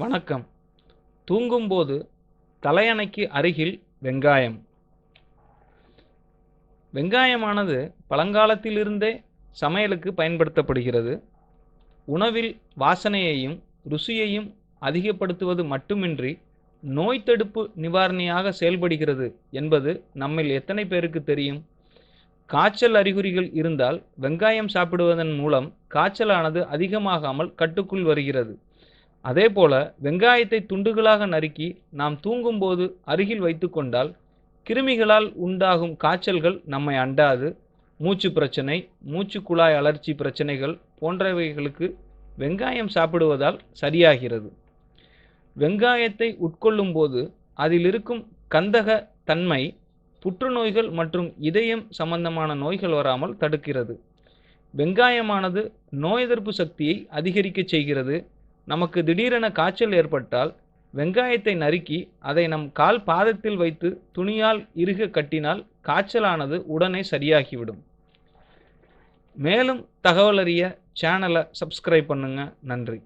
வணக்கம். தூங்கும்போது தலையணைக்கு அருகில் வெங்காயம். வெங்காயமானது பழங்காலத்திலிருந்தே சமையலுக்கு பயன்படுத்தப்படுகிறது. உணவில் வாசனையையும் ருசியையும் அதிகப்படுத்துவது மட்டுமின்றி நோய் தடுப்பு நிவாரணியாக செயல்படுகிறது என்பது நம்மில் எத்தனை பேருக்கு தெரியும்? காய்ச்சல் அறிகுறிகள் இருந்தால் வெங்காயம் சாப்பிடுவதன் மூலம் காய்ச்சலானது அதிகமாகாமல் கட்டுக்குள் வருகிறது. அதேபோல வெங்காயத்தை துண்டுகளாக நறுக்கி நாம் தூங்கும்போது அருகில் வைத்துக்கொண்டால் கிருமிகளால் உண்டாகும் காய்ச்சல்கள் நம்மை அண்டாது. மூச்சு பிரச்சனை மூச்சு குழாய் அலர்ச்சி பிரச்சனைகள் போன்றவைகளுக்கு வெங்காயம் சாப்பிடுவதால் சரியாகிறது. வெங்காயத்தை உட்கொள்ளும் போது அதில் இருக்கும் கந்தக தன்மை புற்றுநோய்கள் மற்றும் இதயம் சம்பந்தமான நோய்கள் வராமல் தடுக்கிறது. வெங்காயமானது நோய் எதிர்ப்பு சக்தியை அதிகரிக்கச் செய்கிறது. நமக்கு திடீரென காய்ச்சல் ஏற்பட்டால் வெங்காயத்தை நறுக்கி அதை நம் கால் பாதத்தில் வைத்து துணியால் இறுக கட்டினால் காய்ச்சலானது உடனே சரியாகிவிடும். மேலும் தகவல் அறிய சேனலை சப்ஸ்கிரைப் பண்ணுங்கள் நன்றி.